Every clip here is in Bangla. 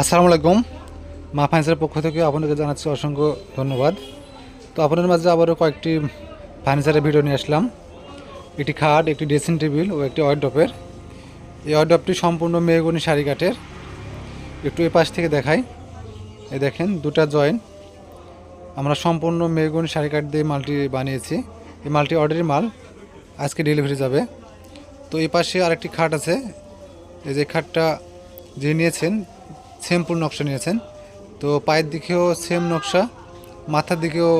আসসালামু আলাইকুম। মা ফাইন্যান্সের পক্ষ থেকে আপনাকে জানাচ্ছি অসংখ্য ধন্যবাদ। তো আপনাদের মাঝে আবারও কয়েকটি ফার্নিচারের ভিডিও নিয়ে আসলাম। একটি খাট, একটি ড্রেসিং টেবিল ও একটি ওয়ার্ডপের এই ওয়ার্ডপটি সম্পূর্ণ মেহগনি শাড়ি কাঠের। একটু এই পাশ থেকে দেখাই। এই দেখেন, দুটা জয়েন্ট। আমরা সম্পূর্ণ মেহগনি শাড়ি কাঠ দিয়ে মালটি বানিয়েছি। এই মালটি অর্ডারি মাল, আজকে ডেলিভারি যাবে। তো এই পাশে আরেকটি খাট আছে। এই যে খাটটা যে নিয়েছেন সেমপুর নকশা নিয়েছেন। তো পায়ের দিকেও সেম নকশা, মাথার দিকেও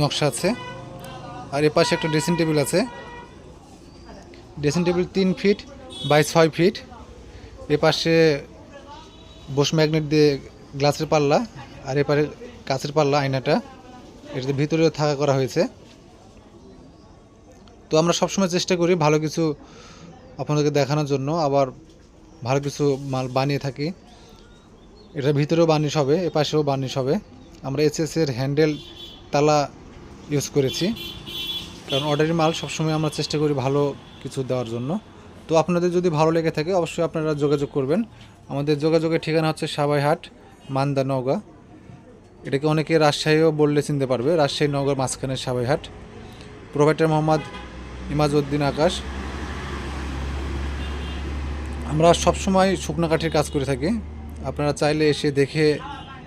নকশা আছে। আর এ পাশে একটা ড্রেসিং টেবিল আছে। ড্রেসিং টেবিল তিন ফিট বাই ছয় ফিট এ পাশে বোস ম্যাগনেট দিয়ে গ্লাসের পাল্লা আর এপারে কাঁচের পাল্লা, আয়নাটা। এটাতে ভিতরেও থাকা করা হয়েছে। তো আমরা সবসময় চেষ্টা করি ভালো কিছু আপনাদেরকে দেখানোর জন্য। আবার ভালো কিছু মাল বানিয়ে থাকি। এটার ভিতরেও বার্নিশ হবে এ পাশেও বার্নিশ হবে। আমরা এসএস এর হ্যান্ডেল, তালা ইউজ করেছি। কারণ অর্ডারের মাল সবসময় আমরা চেষ্টা করি ভালো কিছু দেওয়ার জন্য। তো আপনাদের যদি ভালো লেগে থাকে, অবশ্যই আপনারা যোগাযোগ করবেন। আমাদের যোগাযোগের ঠিকানা হচ্ছে সাবাইহাট, মান্দা নওগাঁ। এটাকে অনেকে রাজশাহীও বললে চিনতে পারবে। রাজশাহী নগর মাঝখানে সাবাইহাট। প্রোভাইডার মোহাম্মদ ইমাজউদ্দিন আকাশ। আমরা সবসময় শুকনো কাঠির কাজ করে থাকি। আপনারা চাইলে এসে দেখে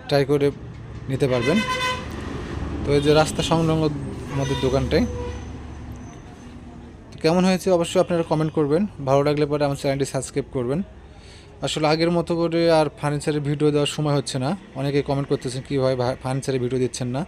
ট্রাই করে নিতে পারবেন। তো এই যে রাস্তা সংলগ্ন আমাদের দোকানটাই তো কেমন হয়েছে অবশ্যই আপনারা কমেন্ট করবেন। ভালো লাগলে পরে আমার চ্যানেলটি সাবস্ক্রাইব করবেন। আসলে আগের মতো করে আর ফার্নিচারের ভিডিও দেওয়ার সময় হচ্ছে না। অনেকে কমেন্ট করতেছেন কীভাবে ফার্নিচারের ভিডিও দিচ্ছেন না?